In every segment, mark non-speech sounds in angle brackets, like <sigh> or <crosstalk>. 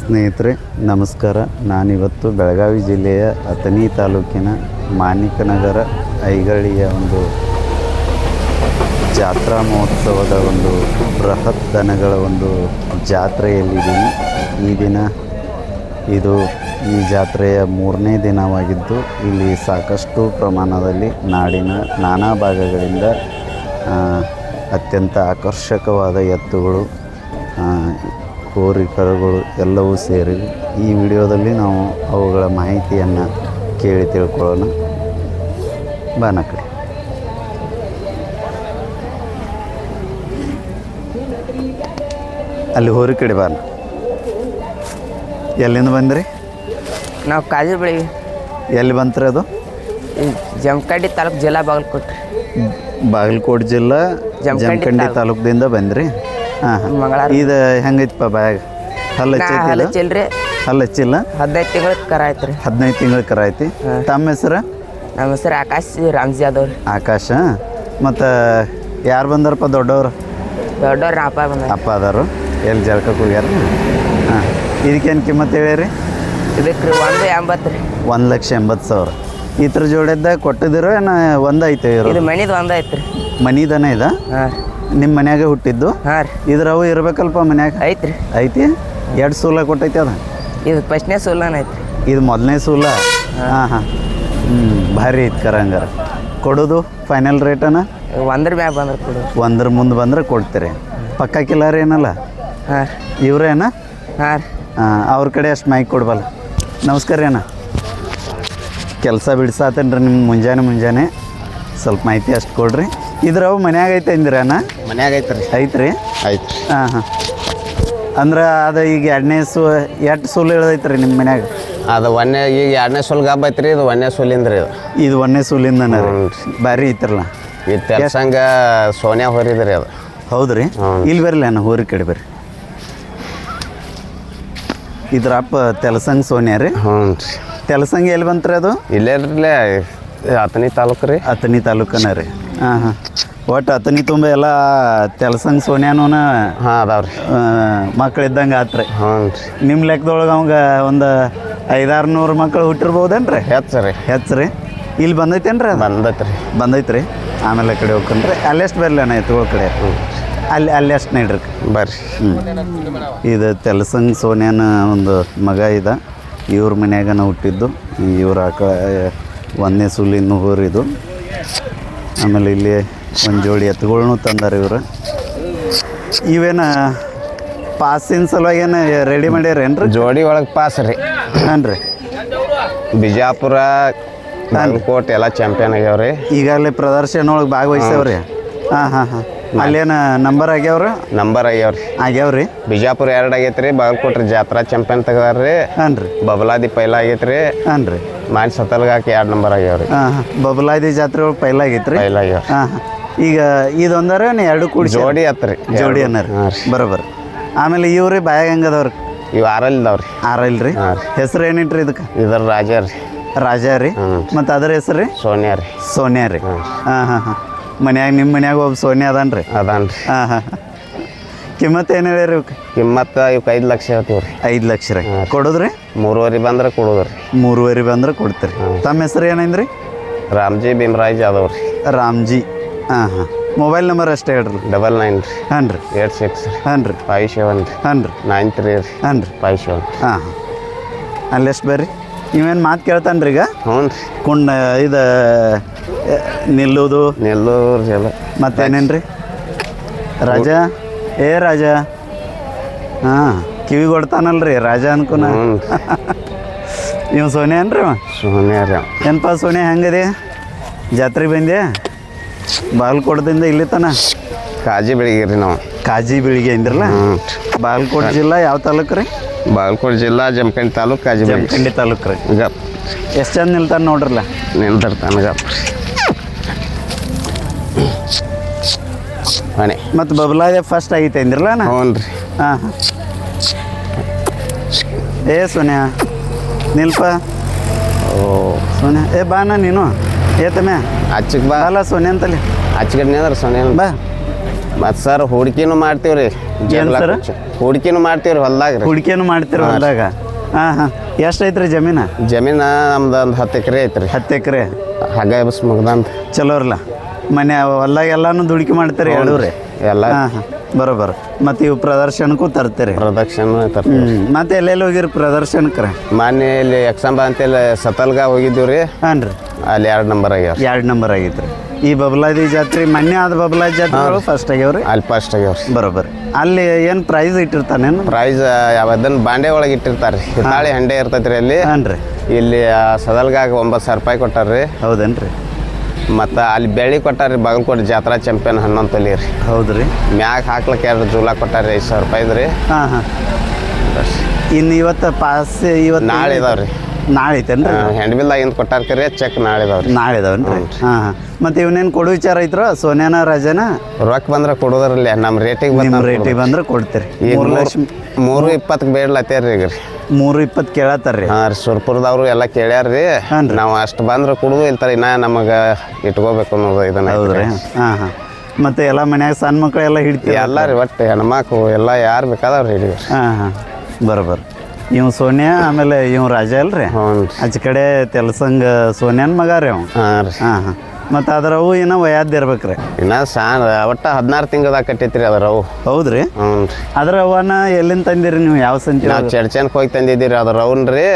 ಸ್ನೇಹಿತರೆ, ನಮಸ್ಕಾರ. ನಾನಿವತ್ತು ಬೆಳಗಾವಿ ಜಿಲ್ಲೆಯ ಅಥಣಿ ತಾಲೂಕಿನ ಮಾಣಿಕನಗರ ಐಗಳಿಯ ಒಂದು ಜಾತ್ರಾ ಮಹೋತ್ಸವದ ಒಂದು ಬೃಹತ್ ದನಗಳ ಒಂದು ಜಾತ್ರೆಯಲ್ಲಿದ್ದೀನಿ. ಈ ದಿನ ಇದು ಈ ಜಾತ್ರೆಯ ಮೂರನೇ ದಿನವಾಗಿದ್ದು, ಇಲ್ಲಿ ಸಾಕಷ್ಟು ಪ್ರಮಾಣದಲ್ಲಿ ನಾಡಿನ ನಾನಾ ಭಾಗಗಳಿಂದ ಅತ್ಯಂತ ಆಕರ್ಷಕವಾದ ಎತ್ತುಗಳು ಹೋರಿ ಕರುಗಳು ಎಲ್ಲವೂ ಸೇರಿ ಈ ವಿಡಿಯೋದಲ್ಲಿ ನಾವು ಅವುಗಳ ಮಾಹಿತಿಯನ್ನು ಕೇಳಿ ತಿಳ್ಕೊಳ್ಳೋಣ. ಬಾನಕಡೆ ಅಲ್ಲಿ ಹೋರಿ ಕಡೆ ಬಾನ ಎಲ್ಲಿಂದ ಬಂದ್ರಿ? ನಾವು ಕಾಜು ಬೆಳಿ. ಎಲ್ಲಿ ಬಂತ್ರಿ ಅದು? ಜಮಖಂಡಿ ತಾಲೂಕು ಜಿಲ್ಲಾ ಬಾಗಲಕೋಟೆ. ಬಾಗಲಕೋಟೆ ಜಿಲ್ಲಾ ಜಮಖಂಡಿ ತಾಲೂಕದಿಂದ ಬಂದ್ರಿ? ಮಂಗಳಾರ ಇದು ಹೆಂಗೈತಪ್ಪ ಬ್ಯಾಗ್? ಹಲ್ಲು ಹಚ್ಚೈತಿ ಇದು? ಹಲಚಿಲ್ರಿ ಹಲ್ಲು ಹಚ್ಚಿಲ್ಲ ಹದಿನೈದು ತಿಂಗಳ ಕರ ಐತ್ರಿ ಹದಿನೈದು ತಿಂಗಳ ಕರ ಐತಿ ತಮ್ಮ ಹೆಸರು? ನಮ್ಮ ಹೆಸರು ಆಕಾಶ್ ರಾಮ್ಜಿ ಯಾದವ್ ರೀ ಆಕಾಶ. ಮತ್ತು ಯಾರು ಬಂದಾರಪ್ಪ ದೊಡ್ಡವರು? ದೊಡ್ಡವ್ರ ಅಪ್ಪ ಬಂದ ಅಪ್ಪ ಅದಾರು. ಎಲ್ಲಿ ಜಳಕಕ್ಕೆ ಹೋಗ್ಯಾರ ಹಾಂ. ಇದಕ್ಕೇನು ಕಿಮ್ಮತ್ತು ಹೇಳಿರಿ? ಇದಕ್ಕೆ ರೀ ಒಂದು ಎಂಬತ್ತು ರೀ. ಒಂದು ಲಕ್ಷ ಎಂಬತ್ತು ಸಾವಿರ. ಈ ಥರ ಜೋಡಿದ್ದ ಕೊಟ್ಟಿದ್ದೀರೋ ಏನು ಒಂದು ಐತೆ ಇರೋ ಇದು ಮನಿದು ಒಂದು ರೀ ಮನಿದನ ಇದ? ಹಾಂ. ನಿಮ್ಮ ಮನ್ಯಾಗ ಹುಟ್ಟಿದ್ದು? ಹಾಂ ರೀ. ಇದ್ರ ಅವು ಇರ್ಬೇಕಲ್ಪ ಮನ್ಯಾಗ? ಐತ್ರಿ ಐತಿ ಎರಡು ಸೂಲ ಕೊಟ್ಟೈತಿ ಅದ? ಇದು ಫಸ್ಟ್ನೇ ಸೂಲನ ಐತ್ರಿ. ಇದು ಮೊದಲನೇ ಸೂಲ? ಹಾಂ. ಹಾಂ ಹ್ಞೂ ಭಾರಿ ಐತಿ ಕರ ಹಂಗಾರ. ಕೊಡೋದು ಫೈನಲ್ ರೇಟನ ಒಂದ್ರ ಮ್ಯಾಗ ಬಂದ್ರೆ ಕೊಡು. ಒಂದ್ರ ಮುಂದೆ ಬಂದ್ರೆ ಕೊಡ್ತೀರಿ. ಪಕ್ಕ ಕಿಲ್ಲಾರ ಏನಲ್ಲ? ಹಾಂ. ಇವ್ರೇನ ಹಾಂ ಹಾಂ ಅವ್ರ ಕಡೆ ಅಷ್ಟು ಮೈಕ್ ಕೊಡ್ಬಲ್ಲ ನಮಸ್ಕಾರ ರೀ ಅಣ್ಣ ಕೆಲಸ ಬಿಡ್ಸಾತೇನ್ರಿ ನಿಮ್ಮ ಮುಂಜಾನೆ ಮುಂಜಾನೆ. ಸ್ವಲ್ಪ ಮಾಹಿತಿ ಅಷ್ಟು ಕೊಡ್ರಿ. ಇದ್ರ ಅವು ಮನ್ಯಾಗ ಐತೆ ಅಂದಿರ ಅಣ್ಣ? ಮನ್ಯಾಗ ಐತ್ರಿ. ಐತ್ರಿ? ಐತ್ರಿ. ಹಾಂ ಹಾಂ. ಅಂದ್ರೆ ಅದು ಈಗ ಎರಡನೇ ಸು ಎಷ್ಟು ಸೂಲು ಇಳ್ದೈತ್ರಿ ನಿಮ್ಮ ಮನ್ಯಾಗ? ಅದು ಒಂದೇ ಈಗ ಎರಡನೇ ಸೂಲ್ ಗಬ್ಬ ಐತ್ರಿ ಇದು ಒಂದನೇ ಸೊಲಿಂದ್ರಿ ಇದು. ಇದು ಒಂದನೇ ಸೂಲಿಂದನ ರೀ. ಭಾರಿ ಐತ್ರಲ್ಲ. ಇದು ತೆಲ್ಸಂಗ ಸೋನ್ಯಾ ಹೊರಿದ್ರಿ ಅದು. ಹೌದ್ರಿ? ರೀ. ಇಲ್ಲಿ ಬರ್ಲಿ ಅಣ್ಣ ಊರಿಗೆ ಕಡೆ ಬರ್ರಿ. ಇದ್ರ ಅಪ್ಪ ತೆಲಸಂಗ್ ಸೋನ್ಯಾ ರೀ. ಹ್ಞೂ ರೀ. ತೆಲಸಂಗ್ ಎಲ್ಲಿ ಬಂತ್ರಿ ಅದು? ಇಲ್ಲೇ ಇರ್ಲೇ ಹತ್ತನೇ ತಾಲೂಕು ರೀ. ಅತನಿ ತಾಲೂಕನ ರೀ. ಹಾಂ ಹಾಂ ಒಟ್ಟು ಅತನಿ ತುಂಬ ಎಲ್ಲ ತೆಲಸಂಗ್ ಸೋನ್ಯಾನೂ ಹಾಂ ಅದಾವ ರೀ ಮಕ್ಳು ಇದ್ದಂಗೆ ಆತ್ರಿ. ಹ್ಞೂ ರೀ ನಿಮ್ಮ ಲೆಕ್ಕದೊಳಗೆ ಅವಂಗ ಒಂದು ಐದಾರು ನೂರು ಮಕ್ಳು ಹುಟ್ಟಿರ್ಬೋದೇನ್ರಿ ಹೆಚ್ಚು ರೀ. ಹೆಚ್ಚು ರೀ ಇಲ್ಲಿ ಬಂದೈತೇನ್ರಿ ಅದು? ಬಂದೈತೆ ರೀ ಬಂದೈತ್ರಿ. ಆಮೇಲೆ ಆ ಕಡೆ ಹೋಗ್ಕೊಂಡ್ರಿ ಅಲ್ಲೆಷ್ಟು ಬರಲಿ ಅಣ್ಣ ಎತ್ತುಗಳ ಕಡೆ ಅಲ್ಲಿ ಅಲ್ಲಿ ಅಷ್ಟು ನೀಡ್ರಿ. ಬರ್ರಿ. ಇದು ತೆಲಸಂಗ್ ಸೋನ್ಯಾನ ಒಂದು ಮಗ ಇದ. ಇವ್ರ ಮನ್ಯಾಗನ ಹುಟ್ಟಿದ್ದು. ಇವ್ರ ಆಕ ಒಂದನೇ ಸುಲಿನ ಊರಿದು ಆಮೇಲೆ ಇಲ್ಲಿ ಒಂದು ಜೋಡಿ ಎತ್ತುಗಳನ್ನು ತಂದಾರ ಇವರು. ಇವೇನ ಪಾಸಿನ ಸಲುವಾಗಿ ಏನು ರೆಡಿ ಮಾಡ್ಯಾರೇನ್ರಿ ಜೋಡಿ ಒಳಗೆ ಪಾಸ್ ರೀ. ಹಾಂ ರೀ ಬಿಜಾಪುರ ಬಾಗಲಕೋಟೆ ಎಲ್ಲ ಚಾಂಪಿಯನ್ ರೀ ಈಗಾಗಲೇ ಪ್ರದರ್ಶನ ಒಳಗೆ ಭಾಗವಹಿಸ್ಯಾವ್ರಿ ಹಾಂ ಹಾಂ ಹಾಂ. ಅಲ್ಲೇನು ನಂಬರ್ ಆಗ್ಯಾವ್ರ? ನಂಬರ್ ಆಗ್ಯಾವ್ರಿ. ಆಗ್ಯಾವ್ರಿ? ಬಿಜಾಪುರ ಎರಡು ಆಗೈತ್ರಿ ಬಾಗಲಕೋಟ್ರಿ ಜಾತ್ರಾ ಚಾಂಪಿಯನ್ ತೆಗ್ದಾರ್ರಿ. ಹನ್ರಿ. ಬಬಲಾದಿ ಪೈಲ ಆಗೈತ್ರಿ. ಹನ್ರಿ. ಮಾನ್ ಸತಲ್ಗ ಹಾಕಿ ಎರಡು ನಂಬರ್ ಆಗ್ಯಾವ್ರಿ. ಹಾಂ ಹಾಂ. ಬಬಲಾದಿ ಜಾತ್ರೆ ಒಳಗೆ ಪೈಲ ಆಗೈತ್ರಿ? ಪೈಲ ಆಗ್ಯಾವ ಹಾಂ ಈಗ ಇದೊಂದರ ಎರಡು ಕೂಡಿ ಜೋಡಿ ಆತ್ರಿ ಜೋಡಿ ಅನ್ನರಿ. ಬರೋಬ್ಬರ ಆಮೇಲೆ ಇವ್ರಿ ಬಾಯಾಗ ಹೆಂಗದವ್ರಿ? ಇವು ಆರಲ್ಲಿ ಇದಾವ್ರಿ ರೀ. ಹೆಸ್ರು ಏನಿಟ್ರಿ ಇದಕ್ಕೆ? ಇದರ ರಾಜ ರೀ ರಾಜ ರೀ ಮತ್ತು ಅದ್ರ ಹೆಸರು? ರೀ ಸೋನಿಯಾ ರೀ ಸೋನಿಯಾ ರೀ ಹಾಂ ಹಾಂ ಹಾಂ. ಮನ್ಯಾಗ ನಿಮ್ಮ ಮನ್ಯಾಗ ಒಬ್ಬ ಸೋನಿ ಅದಾನ ರೀ ಅದಾನ ರೀ ಹಾಂ ಹಾಂ. ಕಿಮ್ಮತ್ ಕಿಮ್ಮತ್ತು ಏನು ಹೇಳಿರಿ ಇವಕ್ಕೆ ಕಿಮ್ಮತ್ತು ಇವಕ್ಕೆ ಐದು ಲಕ್ಷ ಹೇಳ್ತೀವಿ ರೀ ಐದು ಲಕ್ಷ ರೀ. ಕೊಡೋದ್ರಿ? ಮೂರುವರೆ ಬಂದ್ರೆ ಕೊಡೋದ್ರಿ. ಮೂರುವರೆ ಬಂದ್ರೆ ಕೊಡ್ತೀರಿ. ತಮ್ಮ ಹೆಸ್ರು ಏನಂದ್ರಿ? ರಾಮ್ಜಿ ಭೀಮರಾಜ್ ಜಾದವ್ ರೀ. ರಾಮ್ಜಿ. ಹಾಂ ಹಾಂ. ಮೊಬೈಲ್ ನಂಬರ್ ಅಷ್ಟೇ ಹೇಳ್ರಿ. ಡಬಲ್ ನೈನ್ ರೀ. ಹಾಂ ರೀ. ಏಟ್ ಸಿಕ್ಸ್ ರೀ. ಹಾಂ ರೀ. ಫೈವ್ ಸೆವೆನ್ ರೀ. ಹಾಂ ರೀ. ನೈನ್ ತ್ರೀ ರೀ. ಹಾಂ ರೀ. ಫೈವ್ ಸೆವೆನ್ ಹಾಂ ಹಾಂ. ಅಲ್ಲೆಷ್ಟು ಬರ್ರಿ? ನೀವೇನು ಮಾತು ಕೇಳ್ತಾನೆ ರೀ ಈಗ? ಹ್ಞೂ ರೀ. ಕುಂಡ ಇದು ಎ, ನಿಲ್ಲುವುದು ನೆಲ್ಲೂರು ಎಲ್ಲ. ಮತ್ತೇನೇನು ರೀ ರಾಜ? ಏ ರಾಜ. ಹಾಂ ಕಿವಿ ಕೊಡ್ತಾನಲ್ರಿ ರಾಜ ಅನ್ಕುನ. <laughs> ನೀವು ಸೋನೆ ಏನ್ರಿ ಅವ ಸೋನಿಯಾ ರೀ ಏನಪ್ಪ ಸೋನೆ ಹೆಂಗದೆ? ಜಾತ್ರೆ ಬಂದೆ ಬಾಲ್ಕೋಟದಿಂದ ಇಲ್ಲಿ ತನ? ಕಾಜಿ ಬೆಳಿಗ್ಗೆ ರೀ ನಾವು. ಕಾಜಿ ಬೆಳಿಗ್ಗೆ ಅಂದ್ರಲ್ಲ? ಬಾಲ್ಕೋಟ್ ಜಿಲ್ಲಾ ಯಾವ ತಾಲೂಕು ರೀ? ಬಾಗಲಕೋಟೆ ಜಿಲ್ಲಾ ಜಮಖಂಡಿ ತಾಲೂಕು ಕಾಜಿ ಬೆಳಿಗ್ಗೆ. ಜಮಖಂಡಿ ತಾಲೂಕು ರೀ. ಗಪ್. ಎಷ್ಟು ಚಂದ ನಿಲ್ತಾನೆ ನೋಡ್ರಲ್ಲ? ನಿಲ್ದಿರ್ತಾನೆ ಗಪ್. ಮನೆ. ಮತ್ತು ಬಬಲಾದೆ ಫಸ್ಟ್ ಆಗೈತೆ ಅಂದ್ರಲ್ಲ ನಾ ಹ್ಞೂ ರೀ. ಹಾಂ. ಏ ಸೋನ್ಯಾ ನಿಲ್ಪ. ಓ ಸೋನ್ಯಾ ಏ ಬಾನ ನೀನು. ಏತಮ್ಯ ಅಚ್ಚಕ್ಕೆ ಬಾ. ಅಲ್ಲ ಸೋನ್ಯಾ ಅಂತಲ್ಲಿ. ಅಚ್ಚಗಡ್ನೆ ಅದ್ರ ಸೊನ್ನೆ ಬಾ. ಮತ್ತು ಸರ್ ಹೂಡಿಕೆನು ಮಾಡ್ತೀವಿ ರೀ. ಸರ್ ಹೂಡ್ಕಿನೂ ಮಾಡ್ತೀವಿ ರೀ ಹೊಲ್ದಾಗ ರೀ. ಹುಡುಕಿಯನ್ನು ಮಾಡ್ತೀರ ಹೊಲ್ದಾಗ? ಹಾಂ ಹಾಂ. ಎಷ್ಟು ಐತ್ರಿ ಜಮೀನ? ಜಮೀನ ನಮ್ದು ಒಂದು ಹತ್ತು ಎಕರೆ ಐತ್ರಿ. ಹತ್ತು ಎಕರೆ. ಹಗ್ಗ ಬಸ್ ಮುಗ್ದಂತ. ಚಲೋರ್ಲ ಮನೆ ಹೊಲ್ದಾಗ ಎಲ್ಲಾನು ದುಡುಕಿ ಮಾಡ್ತಾರೆ ಹೇಳೂರಿ ಎಲ್ಲ ಬರೋಬರ್ ಬರೋಬರ. ಮತ್ತು ಇವು ಪ್ರದರ್ಶನಕ್ಕೂ ತರ್ತೀರಿ. ಪ್ರದರ್ಶನ ತರ್ತೀವಿ. ಮತ್ತೆ ಎಲ್ಲೆಲ್ಲಿ ಹೋಗಿರಿ ಪ್ರದರ್ಶನಕ್ಕೆ ರೀ ಮೊನ್ನೆ ಇಲ್ಲಿ ಎಕ್ಸಾಂಬ ಅಂತೇಳಿ ಸತಲ್ಗ ಹೋಗಿದ್ದೀವಿ ರೀ. ಹಾಂ ರೀ ಅಲ್ಲಿ ಎರಡು ನಂಬರ್ ಆಗ್ಯಾವ ಎರಡು ನಂಬರ್ ಆಗೈತ್ರಿ. ಈ ಬಬಲಾದಿ ಜಾತ್ರೆ ಮೊನ್ನೆ ಆದ ಬಬಲಾದಿ ಜಾತ್ರೆ ಫಸ್ಟ್ ಆಗ್ಯಾವ್ರಿ ಅಲ್ಲಿ ಫಸ್ಟ್ ಆಗ್ಯಾವ ರೀ. ಬರೋಬ್ಬರ ಅಲ್ಲಿ ಏನು ಪ್ರೈಸ್ ಇಟ್ಟಿರ್ತಾನೇನು ಪ್ರೈಸ್ ಯಾವ್ದನ್ನ ಬಾಂಡೆ ಒಳಗೆ ಇಟ್ಟಿರ್ತಾರೆ ರೀ. ಹಂಡೆ ಇರ್ತೈತೆ ರೀ ಅಲ್ಲಿ. ಹಾಂ ರೀ ಇಲ್ಲಿ ಆ ಸದಲ್ಗಾಗ ಒಂಬತ್ತು ಸಾವಿರ ರೂಪಾಯಿ ಕೊಟ್ಟಾರ್ರಿ ಹೌದೇನು ರೀ ಮತ್ತು ಅಲ್ಲಿ ಬೆಳ್ಳಿ ಕೊಟ್ಟಾರಿ ಬಾಗಲಕೋಟೆ ಜಾತ್ರಾ ಚಾಂಪಿಯನ್ ಹನ್ನೊಂದು ತೊಲಿ ರೀ. ಹೌದು ರೀ ಮ್ಯಾಗ ಹಾಕ್ಲಿಕ್ಕೆ ಎರಡು ಜೂಲ ಕೊಟ್ಟಾರಿ ಐದು ಸಾವಿರ ರೂಪಾಯಿ ರೀ ಹಾಂ. ಹಾಂ ಇನ್ನು ಇವತ್ತು ಪಾಸ್ ಇವತ್ತು ನಾಳೆ ಇದಾವೆ ರೀ ನಾಳೆ ಐತೇನು ರೀ ಹ್ಯಾಂಡ್ ಬಿಲ್ದಾಗಿಂದ ಕೊಟ್ಟಾರ ಕರೆ ಚೆಕ್ ನಾಳೆ ಇದಾವೆ ನಾಳೆ ಇದಾವನ್ ರೀ. ಹಾಂ ಹಾಂ. ಮತ್ತು ಇವನೇನು ಕೊಡು ವಿಚಾರ ಐತ್ರೋ? ಸೋನ್ಯಾನ ರಾಜನ? ರೊಕ್ಕ ಬಂದ್ರೆ ಕೊಡೋದ್ರಲ್ಲಿ ನಮ್ಮ ರೇಟಿಗೆ ನಿಮ್ಮ ಬಂದ ರೇಟಿಗೆ ಬಂದ್ರೆ ಕೊಡ್ತೀರಿ. ಈಗ ಮೂರು ಲಕ್ಷ ಮೂರು ಇಪ್ಪತ್ತಕ್ಕೆ ಬೇಡ್ಲತ್ತೇರಿ ಈಗ ರೀ. ಮೂರು ಇಪ್ಪತ್ತು ಕೇಳತ್ತಾರ್ರಿ. ಹಾಂ ರೀ ಸುರ್ಪುರದವ್ರು ಎಲ್ಲ ಕೇಳ್ಯಾರ್ರಿ ರೀ. ನಾವು ಅಷ್ಟು ಬಂದ್ರೆ ಕುಡಿದು ಇಲ್ತಾರೆ ಇನ್ನ ನಮಗೆ ಇಟ್ಕೋಬೇಕು ಅನ್ನೋದು ಇದನ್ನ ಹೌದು ರೀ ಹಾಂ ಹಾಂ. ಮತ್ತು ಎಲ್ಲ ಮನ್ಯಾಗ ಸಣ್ಣ ಮಕ್ಕಳೆಲ್ಲ ಹಿಡ್ತೀವಿ ಎಲ್ಲ ರೀ ಒಟ್ಟು ಹೆಣ್ಮಕ್ಳು ಎಲ್ಲ ಯಾರು ಬೇಕಾದವ್ರು ಹಿಡಿದ್ರಿ ಹಾಂ ಹಾಂ. ಬರೋಬ್ಬರ ಇವ್ ಸೋನ್ಯಾ ಆಮೇಲೆ ಇವ್ ರಾಜ ಅಲ್ರಿ? ಆಚೆ ಕಡೆ ತೆಲಸಂಗ ಸೋನಿಯಾನ್ ಮಗ ರೀ ಅವ್ ಹಾಂ ರೀ. ಹಾಂ ಹಾಂ. ಮತ್ತು ಅದ್ರ ಅವು ಏನೋ ವಯಾದ್ ಇರ್ಬೇಕ್ರಿ. ಇನ್ನ ಸಾನ್ ಒಟ್ಟು ಹದಿನಾರು ತಿಂಗಳದಾಗ ಕಟ್ಟೈತ್ರಿ ಅದ್ರ ಅವು. ಹೌದ್ರಿ? ಹ್ಞೂ ರೀ. ಅದ್ರ ಅವನ ಎಲ್ಲಿಂದ ತಂದಿರಿ ನೀವು? ಯಾವ ಸಂತಿ ನಾವು ಚಡ್ಚನ್ಕ್ ಹೋಗಿ ತಂದಿದ್ದೀರಿ ಅದ್ರ ಅವನ್ ರೀ.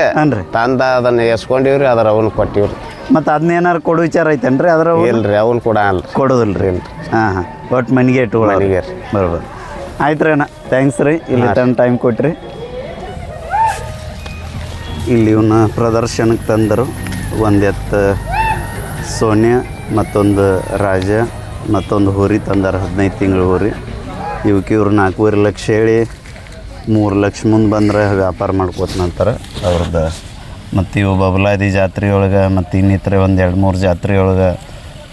ತಂದ ಅದನ್ನ ಎಸ್ಕೊಂಡಿವ್ರಿ ಅದ್ರ ಅವನ್ ಕೊಟ್ಟಿವ್ರಿ. ಮತ್ತು ಅದನ್ನೇನಾರು ಕೊಡು ವಿಚಾರ ಐತೇನ್ರಿ ಅದ್ರ ಅವು ಇಲ್ರಿ ಅವನ್ ಕೂಡ ಅಲ್ರಿ ಕೊಡೋದಿಲ್ಲ ರೀ ಹಾಂ ಹಾಂ. ಒಟ್ಟು ಮನೆಗೆ ಇಟ್ಟು ಮನೆಗೆ ರೀ. ಬರೋಬರ್ ಆಯ್ತು ರೀ ಅಣ್ಣ. ಥ್ಯಾಂಕ್ಸ್ ರೀ. ಇಲ್ಲಿ ತಂದು ಟೈಮ್ ಕೊಟ್ರಿ. ಇಲ್ಲಿ ಇವನ್ನ ಪ್ರದರ್ಶನಕ್ಕೆ ತಂದರು. ಒಂದು ಎತ್ತು ಸೋನ್ಯ ಮತ್ತೊಂದು ರಾಜ ಮತ್ತೊಂದು ಹೋರಿ ತಂದಾರ ಹದಿನೈದು ತಿಂಗಳು ಹೋರಿ. ಇವಕ್ಕೆ ಇವ್ರು ನಾಲ್ಕೂವರೆ ಲಕ್ಷ ಹೇಳಿ ಮೂರು ಲಕ್ಷ ಮುಂದೆ ಬಂದ್ರೆ ವ್ಯಾಪಾರ ಮಾಡ್ಕೋತನಂತಾರೆ ಅವ್ರದ್ದು ಮತ್ತು ಇವು ಬಬಲಾದಿ ಜಾತ್ರೆಯೊಳಗೆ ಮತ್ತು ಇನ್ನಿತರೆ ಒಂದು ಎರಡು ಮೂರು ಜಾತ್ರೆಯೊಳಗೆ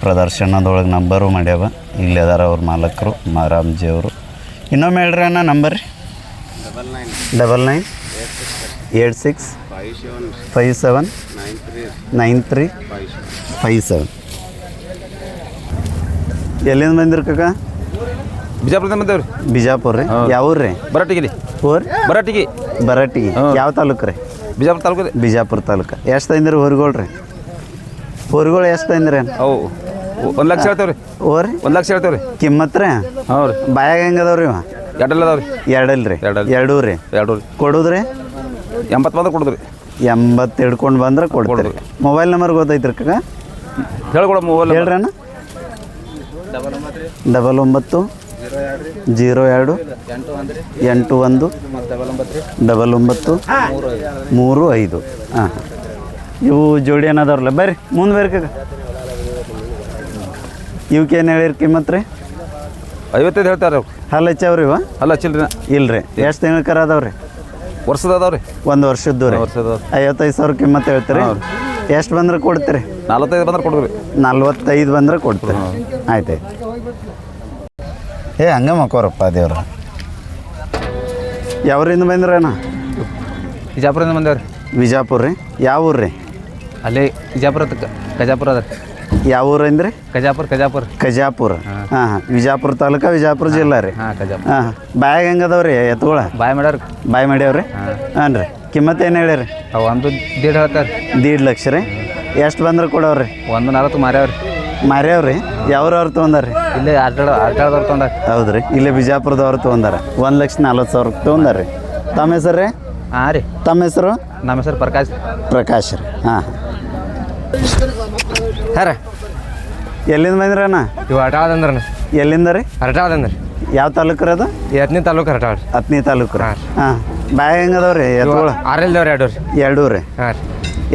ಪ್ರದರ್ಶನದೊಳಗೆ ನಂಬರು ಮಾಡ್ಯಾವ. ಇಲ್ಲಿ ಅದಾರ ಅವ್ರ ಮಾಲಕರು ಮಾರಾಮ್ಜಿ ಅವರು. ಇನ್ನೊಮ್ಮೆ ಹೇಳ್ರಿ ಅಣ್ಣ ನಂಬರ್ ರೀ? Double nine. Double nine? Eight six. Five seven nine three five seven ಎಲ್ಲಿಂದ ಬಂದಿರಿ ಕಾಕ? ಬಿಜಾಪುರದಿಂದ ಬಂದೇವ್ರಿ. ಬಿಜಾಪುರ ರೀ? ಯಾವ ಊರ್ರಿ ರೀ? ಬರಾಟಿಗೆ ರೀ ಊರು ಬರಾಟಿಗೆ ಬರಟಿಗೆ ಯಾವ ತಾಲೂಕು ರೀ? ಬಿಜಾಪುರ ತಾಲೂಕು ರೀ. ಬಿಜಾಪುರ ತಾಲೂಕು. ಎಷ್ಟು ತಂದಿರಿ ಹೊರಗೋಳು ರೀ? ಹೊರಗೋಳು ಎಷ್ಟು ತಂದಿರಿ? ಅವು ಒಂದು ಲಕ್ಷ ಹೇಳ್ತೇವ್ರಿ. ಓರಿ ಒಂದು ಲಕ್ಷ ಹೇಳ್ತೇವ್ರಿ. ಕಿಮ್ಮತ್ ರೀ? ಹ್ಞೂ ರೀ ಬಾಯಾಗ ಹೆಂಗೆ ರೀ ಎರಡಲ್ಲ ಅದಾವ್ರಿ. ಎರಡಲ್ಲ ರೀ? ಎರಡಲ್ಲ. ಎರಡೂ ರೀ? ಎರಡು ರೀ. ಕೊಡೋದ್ರಿ? ಎಂಬತ್ತು ಬಂದ್ರೆ ಕೊಡುದ್ರಿ. ಎಂಬತ್ತು ಹಿಡ್ಕೊಂಡು ಬಂದ್ರೆ ಕೊಡ್ತೀರಿ. ಮೊಬೈಲ್ ನಂಬರ್ ಗೊತ್ತೈತ್ರಿ ಕಾಕ ಹೇಳ್ಕೊಡ ಮೊಬೈಲ್ ಹೇಳ್ರಿ ಅಣ್ಣ ಡಬಲ್ ಒಂಬತ್ತು ಜೀರೋ ಎರಡು ಎಂಟು ಒಂದು ಡಬಲ್ ಒಂಬತ್ತು ಮೂರು ಐದು. ಹಾಂ. ಇವು ಜೋಡಿ ಏನದವ್ರಲ್ಲ ಬರ್ರಿ ಮುಂದೆ ಬರ್ರಿ ಕಾಕ ಇವಕ್ಕೆ ಏನು ಹೇಳಿರಿ ಕಿಮ್ಮತ್ ರೀ? ಐವತ್ತೈದು ಹೇಳ್ತಾರೆ ಹಲ್ಲ ಹಚ್ಚವ್ರಿ ಇವ? ಹಲ್ಲ ಹಚ್ಚಿಲ್ರಿ ಇಲ್ರಿ. ಎಷ್ಟು ತಿಂಗಳ ಕರ ಅದಾವ್ರಿ? ವರ್ಷದ ಅದಾವ್ರಿ ಒಂದು ವರ್ಷದ್ದು ರೀ. ವರ್ಷದ ಐವತ್ತೈದು ಸಾವಿರ ಕಿಮ್ಮತ್ ಹೇಳ್ತೀರಿ? ಎಷ್ಟು ಬಂದ್ರೆ ಕೊಡ್ತೀರಿ? ನಲ್ವತ್ತೈದು ಬಂದ್ರೆ ಕೊಡ್ರಿ ನಲ್ವತ್ತೈದು ಬಂದ್ರೆ ಕೊಡ್ತೀರಿ. ಆಯ್ತು. ಏ ಹಂಗೆ ಮಕ್ಕೋರಪ್ಪ ದೇವ್ರ. ಯಾವ್ರಿಂದ ಬಂದ್ರಣ್ಣ ಬಿಜಾಪುರದಿಂದ ಬಂದೇವ್ರಿ. ವಿಜಾಪುರ ರೀ. ಯಾವ ಊರು ರೀ? ಅಲ್ಲೇ ಬಿಜಾಪುರ ಕಜಾಪುರ ಅದ ರೀ. ಯಾವ ಊರು ಅಂದ್ರಿ? ಕಜಾಪುರ ಕಜಾಪುರ. ಕಜಾಪುರ. ಹಾಂ. ಹಾಂ ವಿಜಾಪುರ ತಾಲೂಕ ವಿಜಾಪುರ ಜಿಲ್ಲಾ ರೀ ಹಾಂ ಕಜಾಪುರ. ಹಾಂ ಬ್ಯಾಗ್ ಹೆಂಗೆ ಅದಾವ್ರಿ ಎತ್ತುಗಳ? ಬಾಯ್ ಮಾಡ್ಯಾರ. ಬಾಯ್ ಮಾಡ್ಯಾವ್ರಿ? ಹಾಂ. ರೀ ಕಿಮ್ಮತ್ ಏನು ಹೇಳಿರಿ ಅವು ಒಂದು ದೀಡ್ ಹೇಳ್ತಾರೆ. ದೀಡ್ ಲಕ್ಷ ರೀ. ಎಷ್ಟು ಬಂದ್ರೆ ಕೊಡವ್ರಿ? ಒಂದು ನಲವತ್ತು ಮಾರ್ಯಾವ್ರಿ. ಮಾರ್ಯಾವ್ರಿ? ಯಾವ್ರವ್ರು ತೊಗೊಂಡಾರ್ರಿ ಇಲ್ಲೇ ಆಟಾಡ ಆಟಾಡ್ದವ್ರು ತೊಗೊಂಡಾರ. ಹೌದು ರೀ ಇಲ್ಲೇ ಬಿಜಾಪುರದವ್ರು ತೊಗೊಂಡಾರ. ಒಂದು ಲಕ್ಷ ನಲ್ವತ್ತು ಸಾವಿರ ತೊಗೊಂಡಾರ ರೀ ತಮ್ಮ ಹೆಸರು ರೀ? ಹಾಂ ರೀ. ತಮ್ಮ ಹೆಸರು? ನಮ್ಮ ಹೆಸರು ಪ್ರಕಾಶ್. ಪ್ರಕಾಶ್ ರೀ. ಹಾಂ. ಹಾಂ ರೀ ಎಲ್ಲಿಂದ ಬಂದ್ರಣ್ಣ ಇವು ಆಟಾಳದಂದ್ರಣ್ಣ ಎಲ್ಲಿಂದ ರೀ? ಹರಟಾಳದಂದ್ರಿ ಯಾವ ತಾಲೂಕು ರೀ ಅದು? ಎತ್ತನೇ ತಾಲೂಕು ಹರಟಾಳ ಹತ್ತನೇ ತಾಲೂಕು ರೀ. ಹಾಂ ಬ್ಯಾಗ್ ಹೆಂಗದವ್ ರೀ ಎತ್ತುಗಳು ಆರಲ್ದವ್ರಿ ಎರಡು ರೀ. ಎರಡೂ ರೀ. ಹಾಂ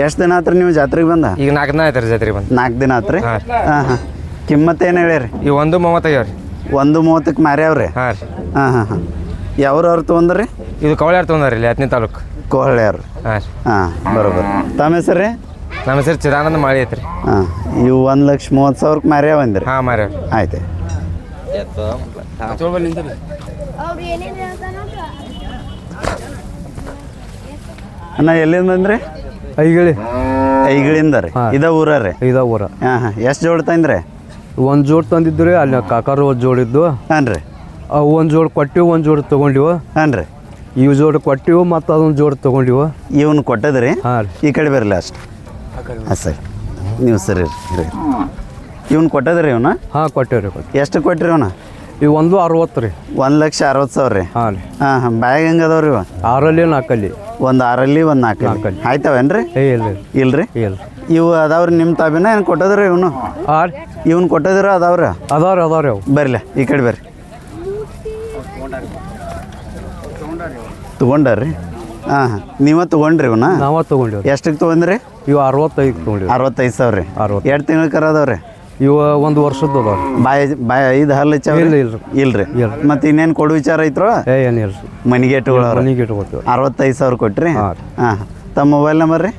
ಎಷ್ಟು ದಿನ ಆತ್ರಿ ನೀವು ಜಾತ್ರೆಗೆ ಬಂದ? ಈಗ ನಾಲ್ಕು ದಿನ ಆಯ್ತು ರೀ ಜಾತ್ರೆಗೆ ಬಂದು. ನಾಲ್ಕು ದಿನ ಆತ್ರಿ? ಹಾಂ ಹಾಂ ಕಿಮ್ಮತ್ ಏನು ಹೇಳಿರಿ ಈ ಒಂದು ಮೂವತ್ತೈದು ರೀ ಒಂದು ಮೂವತ್ತಕ್ಕೆ ಮಾರ್ಯಾವ್ರಿ? ಹಾಂ ರೀ. ಹಾಂ ಹಾಂ ಹಾಂ. ಯಾವ್ರವ್ರು ತೊಗೊಂಡ್ರಿ ಇದು ಕವಳ್ಯಾರು ತೊಗೊಂಡ್ರಿ ಇಲ್ಲಿ ಹತ್ತನೇ ತಾಲೂಕು. ಕೋಹಳ್ಯಾರು ಹಾಂ ಹಾಂ ಬರೋಬರ್. ತಮ್ಮ ಹೆಸರು ರೀ? ನಮ್ಮ ಹೆಸರು ಚಿದಾನಂದ ಮಾಳಿ ಐತ್ರಿ. ಹಾಂ ಇವು ಒಂದು ಲಕ್ಷ ಮೂವತ್ತು ಸಾವಿರಕ್ಕೆ ಮಾರ್ಯಾವ ಅಂದ್ರಿ? ಹಾಂ ಮಾರ್ಯಾವ. ಆಯ್ತು. ಅಣ್ಣ ಎಲ್ಲಿಂದ ಬಂದ್ರಿ? ಐಗಳಿ. ಐಗಳಿಂದ ರೀ. ಇದ ಊರ ರೀ? ಇದ ಊರ. ಹಾಂ ಹಾಂ. ಎಷ್ಟು ಜೋಡ್ ತಂದ್ರಿ? ಒಂದು ಜೋಡ್ ತಂದಿದ್ದು ರೀ ಅಲ್ಲಿ ಕಾಕಾರು ಒಂದು ಜೋಡಿದ್ದು ಹಾಂ ರೀ. ಅವು ಒಂದು ಜೋಡ್ ಕೊಟ್ಟಿವು ಒಂದು ಜೋಡ್ ತೊಗೊಂಡಿವು. ಹಾಂ ರೀ. ಇವು ಜೋಡ್ ಕೊಟ್ಟಿವು ಮತ್ತು ಅದೊಂದು ಜೋಡಿ ತೊಗೊಂಡಿವು. ಇವನು ಕೊಟ್ಟದ್ರಿ? ಹಾಂ ರೀ. ಈ ಕಡೆ ಬರಲ್ಲ ಅಷ್ಟು ಹಾಂ ಸರಿ. ನೀವು ಸರಿ ರೀ ಇವ್ನು ಕೊಟ್ಟದ್ರಿ ಇವನ? ಹಾಂ ಕೊಟ್ಟಿವ್ರಿ ರೀ ಕೊಟ್ಟು ಎಷ್ಟು ಕೊಟ್ಟಿರಿ ಇವನ? ಇವು ಒಂದು ಅರವತ್ತು ರೀ. ಒಂದು ಲಕ್ಷ ಅರವತ್ತು ಸಾವಿರ ರೀ? ಹಾಂ ರೀ. ಹಾಂ ಹಾಂ. ಬ್ಯಾಗ್ ಹೆಂಗೆ ಅದಾವ್ರಿ ಇವ? ಆರಲ್ಲಿ ನಾಲ್ಕಲ್ಲಿ. ಒಂದು ಆರಲ್ಲಿ ಒಂದು ನಾಲ್ಕಲ್ಲಿ. ನಾಲ್ಕಲ್ಲಿ. ಆಯ್ತಾವೇನ್ರಿ? ಏ ಇಲ್ಲ ರೀ ಇಲ್ರಿ? ಇಲ್ಲ. ಇವು ಅದಾವ್ರಿ ನಿಮ್ಮ ತಾಬಿನ ಏನು ಕೊಟ್ಟದ್ರಿ ಇವನು? ಹಾಂ ರೀ. ಇವ್ನು ಅದಾವ್ರ ಅದಾವ್ರಿ? ಅದಾವ್ರಿ ಅದಾವ್ರಿ ಅವು. ಬರ್ಲಿ ಈ ಕಡೆ ಬರ್ರಿ. ತೊಗೊಂಡಾರ್ರಿ ಹಾಂ ಹಾಂ. ನೀವ ತಗೊಂಡ್ರಿ ಇವನ? ನಾವ ತೊಗೊಂಡಿವಿ ರೀ ಎಷ್ಟಕ್ಕೆ ತೊಗೊಂಡ್ರಿ? ಇವು ಅರವತ್ತೈದು ತೊಗೊಂಡಿವಿ ಅರವತ್ತೈದು ಸಾವಿರ ರೀ. ಅರವತ್ತು ಎರಡು ತಿಂಗಳ ಕರ ಅದಾವ್ರಿ. ಇವು ಒಂದು ವರ್ಷದ್ದು ಅದಾವ ಬಾಯ್ ಬಾಯ್ ಐದು ಹಲ್ಲು ಇಲ್ಲ ಇಲ್ರಿ ಇಲ್ರಿ. ಇಲ್ಲ. ಮತ್ತೆ ಇನ್ನೇನು ಕೊಡು ವಿಚಾರ ಐತ್ರೋ? ಏ ಏನು ಇಲ್ಲ ರೀ. ಮನಿಗೆ ಇಟ್ಕೊಳ್ಳೋರು ಮನೆಗೆ ಇಟ್ಕೊತೀವಿ ಅರವತ್ತೈದು ಸಾವಿರ ಕೊಟ್ರಿ? ಹಾಂ ತಮ್ಮ ಮೊಬೈಲ್ ನಂಬರ್ ರೀ?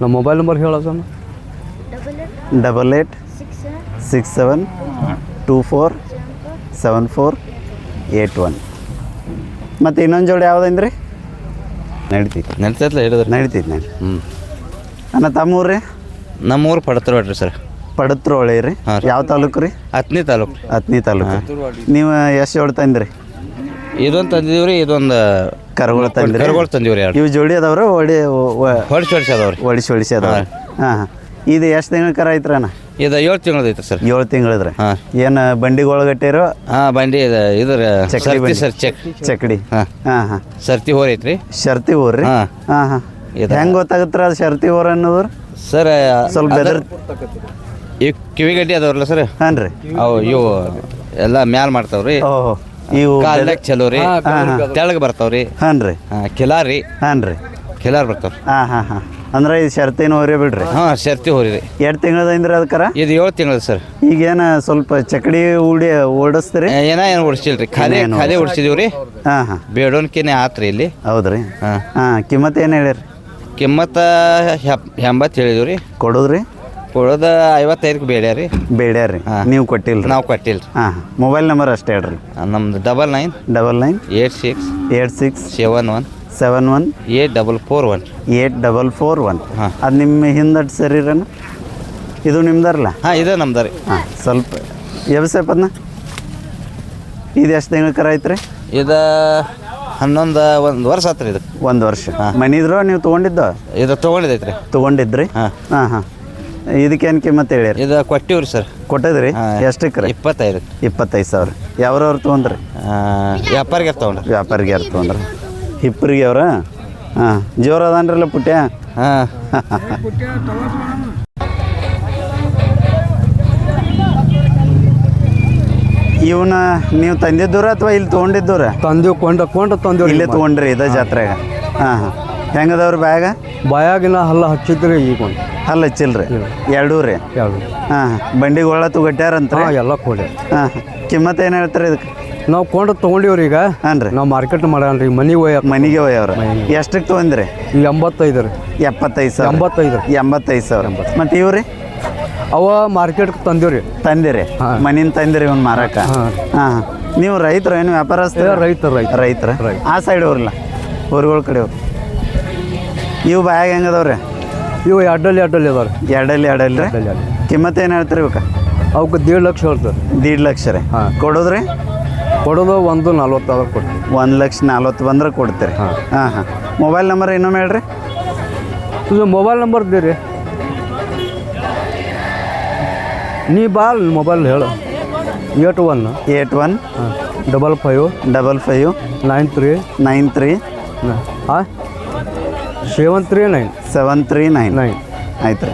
ನಮ್ಮ ಮೊಬೈಲ್ ನಂಬರ್ ಹೇಳೋದನ್ನ double eight six seven two four seven four eight one. ಮತ್ತು ಇನ್ನೊಂದು ಜೋಡಿ ಯಾವುದಂದ್ರಿ ನಡಿತೈತಿ. ನಡ್ತೈತ್ಲ ಹೇಳಿದ್ರಿ? ನಡಿತೈತಿ ನಡಿ ಹ್ಞೂ ಅಣ್ಣ ತಮ್ಮೂರು ರೀ ನಮ್ಮೂರು ಪಡತ್ರ ನೋಡ್ರಿ ಸರ್. ಪಡತ್ರ ರೀ? ಹಾಂ ರೀ. ಯಾವ ತಾಲೂಕು ರೀ? ಹತ್ತನೇ ತಾಲೂಕು ಹತ್ತನೇ ತಾಲೂಕು. ನೀವು ಎಷ್ಟು ಜೋಡಿ ತಂದ್ರಿ? ಇದೊಂದು ತಂದಿದ್ದೀವಿ ರೀ ಇದೊಂದು ಕರುಗಳು ತಂದ್ರಿ? ಕರುಗಳು ತಂದೀವಿ ರೀ ಎರಡು ಇವು ಜೋಡಿ ಅದಾವ್ರಿ ಒಡಿ ಹೊಡಿಸಿ ಹೊಡಿಸಿ ಅದಾವ ರೀ ಒಡಿಸಿ ಒಡಿಸಿ ಅದಾವ ಹಾಂ ಹಾಂ. ಇದು ಎಷ್ಟು ತಿಂಗಳ ಕರ ಐತ್ರಿ ಅಣ್ಣ? ಇದು ಏಳು ತಿಂಗಳದೈತೆ ಸರ್. ಏಳು ತಿಂಗಳದ್ರಿ ಹಾಂ. ಏನು ಬಂಡಿಗೆ ಒಳಗಟ್ಟಿರೋ ಹಾಂ ಬಂಡಿ ಇದು ಇದ್ರ ಚಕ್ಲಿ ಸರ್ತಿ ಬಂಡಿ. ಸರ್ ಚೆಕ್. ಚಕಡಿ. ಹಾಂ. ಹಾಂ ಹಾಂ. ಸರ್ತಿ ಹೋರೈತ್ರಿ ಶರ್ತಿ ಊರ್ರಿ ಹಾಂ. ಹಾಂ ಹಾಂ. ಹೆಂಗೆ ಗೊತ್ತಾಗತ್ರ ಅದು ಶರ್ತಿ ಊರ ಅನ್ನೋದು ಸರ್ ಸ್ವಲ್ಪ ಬೆದರ್ ಈ ಕಿವಿಗಡ್ಡಿ ಅದಾವ್ರಲ್ಲ ಸರ್? ಹಾಂ ರೀ ಅವು ಇವು ಎಲ್ಲ ಮ್ಯಾಲ್ ಮಾಡ್ತಾವ್ರಿ. ಓಹೋ ಇವು ಕಾಲ್ದಾಗ ಚಲೋ ರೀ. ತೆಳಗೆ ಬರ್ತಾವ್ರಿ ಹಾಂ ರೀ. ಹಾಂ ಕಿಲಾರ್ ಹಾಂ ರೀ ಕಿಲಾರ್ ಬರ್ತಾವ್ರಿ ಹಾಂ ಹಾಂ ಹಾಂ. ಅಂದ್ರೆ ಇದು ಶರ್ತಿನ ಹೋರಿ ಬಿಡ್ರಿ? ಹಾಂ ಶರ್ತಿ ಹೋರಿ ರೀ. ಎರಡು ತಿಂಗಳದಂದ್ರಿ ಅದಕ್ಕರ ಇದು ಏಳು ತಿಂಗಳು ಸರ್. ಈಗೇನ ಸ್ವಲ್ಪ ಚಕಡಿ ಉಡಿ ಓಡಿಸ್ತೀರಿ? ಏನ ಏನು ಓಡಿಸಿಲ್ರಿ? ಖಾಲಿ ಖಾಲಿ ಓಡಿಸಿದೀವಿ ರೀ ಹಾಂ ಹಾಂ. ಬೇಡೋನ್ಕಿನೇ ಆತ್ರಿ ಇಲ್ಲಿ. ಹೌದ್ರಿ. ಹಾಂ. ಹಾಂ ಕಿಮ್ಮತ್ ಏನು ಹೇಳಿರಿ? ಕಿಮ್ಮತ್ತ ಎಂಬತ್ತು ಹೇಳಿದ್ವಿ ರೀ. ಕೊಡೋದ್ರಿ? ಕೊಡೋದ ಐವತ್ತೈದಕ್ಕೆ ಬೇಡ ರೀ. ಬೇಡ್ಯಾರಿ ಹಾಂ. ನೀವು ಕೊಟ್ಟಿಲ್ಲ ನಾವು ಕೊಟ್ಟಿಲ್ಲ ರೀ ಹಾಂ. ಮೊಬೈಲ್ ನಂಬರ್ ಅಷ್ಟೇ ಹೇಳ್ರಿ. ನಮ್ದು double nine double nine eight six eight six seven one seven one eight double four one. Eight double four one. ಹಾಂ. ಅದು ನಿಮ್ಮ ಹಿಂದಟ್ ಸರಿರನ ಇದು ನಿಮ್ದರಲ್ಲ ಹಾಂ ಇದೆ ನಮ್ದು ರೀ. ಹಾಂ ಸ್ವಲ್ಪ ಎಬ್ಸಪ್ಪ ಅದನ್ನ ಇದು ಎಷ್ಟು ತಿಂಗಳ ಕರ ಐತ್ರಿ? ಇದು ಹನ್ನೊಂದು ಒಂದು ವರ್ಷ ಆತ್ರಿ ಇದು ಒಂದು ವರ್ಷ. ಮನಿದ್ರು ನೀವು ತೊಗೊಂಡಿದ್ದು? ಇದು ತೊಗೊಂಡಿದ್ದೈತ್ರಿ. ತೊಗೊಂಡಿದ್ರಿ? ಹಾಂ. ಹಾಂ ಹಾಂ. ಇದಕ್ಕೇನು ಕಿಮ್ಮತ್ತು ಹೇಳಿರಿ ಇದು ಕೊಟ್ಟಿವ್ರಿ ಸರ್. ಕೊಟ್ಟಿದ್ರಿ. ಎಷ್ಟಕ್ಕೆ ರೀ ಇಪ್ಪತ್ತೈದು. ಇಪ್ಪತ್ತೈದು ಸಾವಿರ. ಯಾವ್ರವ್ರು ತೊಗೊಂಡ್ರಿ? ವ್ಯಾಪಾರಿಗೆ ತೊಗೊಂಡ್ರಿ. ವ್ಯಾಪಾರಿಗೆ ಯಾರು ತೊಗೊಂಡ್ರಿ. ಹಿಪ್ಪರಿಗೆ ಅವ್ರ ಹಾಂ. ಜೋರು ಅದಾನ್ರಲ್ಲ ಪುಟ್ಯ? ಹಾಂ. <laughs> ಇವನ್ನ ನೀವು ತಂದಿದ್ದೂರ ಅಥವಾ ಇಲ್ಲಿ ತೊಗೊಂಡಿದ್ದೂರ ತಂದು ಕೊಂಡ ಕೊಂಡ ತಂದೀವಿ ಇಲ್ಲೇ ತೊಗೊಂಡ್ರಿ ಇದ ಜಾತ್ರೆಗೆ. ಹಾಂ ಹಾಂ. ಹೆಂಗದವ್ರಿ ಬ್ಯಾಗ? ಬಾಯಾಗಿನ ಹಲ್ಲ ಹಚ್ಚಿದ್ರಿ ಈಗ ಒಂದು. ಹಲ್ಲ ಹಚ್ಚಿಲ್ರಿ? ಎರಡೂ ರೀ? ಎರಡು. ಹಾಂ ಬಂಡಿಗೆ ಒಳ ತಗೊಟ್ಟಾರಂತ ಹಾಂ ಎಲ್ಲ ಕೊಡಿ. ಹಾಂ ಕಿಮ್ಮತ್ ಏನು ಹೇಳ್ತಾರೆ ಇದಕ್ಕೆ ನಾವು ಕೊಂಡು ತೊಗೊಂಡಿವ್ರಿ ಈಗ. ಹಾಂ ರೀ. ನಾವು ಮಾರ್ಕೆಟ್ ಮಾಡೋಣ ರೀ ಮನೆಗೆ ಒಯ್ಯ ಮನಿಗೆ ಒಯ್ಯವ್ರ ಎಷ್ಟಕ್ಕೆ ತೊಗೊಂಡ್ರಿ ಎಂಬತ್ತೈದು ರೀ. ಎಪ್ಪತ್ತೈದು ಸಾವಿರ. ಎಂಬತ್ತೈದು ಎಂಬತ್ತೈದು ಸಾವಿರ. ಮತ್ತು ಇವ್ರಿ? ಅವ ಮಾರ್ಕೆಟ್ ತಂದಿವ್ರಿ. ತಂದಿರಿ. ಮನಿನ್ ತಂದಿರಿ ಇವನ್ ಮಾರಾಕ. ಹಾಂ. ನೀವು ರೈತರು ಏನು ವ್ಯಾಪಾರಸ್ಥ ರೈತರ ರೈತರು, ರೈತರು. ರೈತರ. ರೈತ. ಆ ಸೈಡ್ ಅವ್ರಲ್ಲ ಊರುಗಳ ಕಡೆ ಅವ್ರು ಇವು ಬಾಯಾಗ ಹೆಂಗದವ್ರಿ ಇವು ಅಡ್ಡಲ್ಲಿ ಅಡ್ಡಲ್ಲಿ ಅದಾವ್ರಿ. ಎರಡಲ್ಲಿ ಎರಡಲ್ಲಿ? ರೀ ಕಿಮ್ಮತ್ತು ಏನು ಹೇಳ್ತೀರಿ ಇವಕ್ಕೆ ಅವಕ್ಕೆ ದೇಡ್ ಲಕ್ಷ ಹೇಳ್ತಾರೆ ದೀಡ್ ಲಕ್ಷ ರೀ. ಕೊಡೋದ್ರಿ? ಕೊಡೋದು ಒಂದು ನಲ್ವತ್ತಾದ್ರು ಕೊಡ್ತೀವಿ. ಒಂದು ಲಕ್ಷ ನಲ್ವತ್ತು ಬಂದ್ರೆ ಕೊಡ್ತೀರಿ. ಹಾಂ. ಹಾಂ ಹಾಂ. ಮೊಬೈಲ್ ನಂಬರ್ ಇನ್ನೊಮ್ಮೆ ಹೇಳ್ರಿ. ಇದು ಮೊಬೈಲ್ ನಂಬರ್ ಇದ್ದೀರಿ. ನೀ ಬಾ ಮೊಬೈಲ್ ಹೇಳು. Eight one. Eight one. Double five. Double five. Nine three. Nine three. ಹಾಂ. Seven three nine. Seven three nine. Nine. ಆಯ್ತು ರೀ.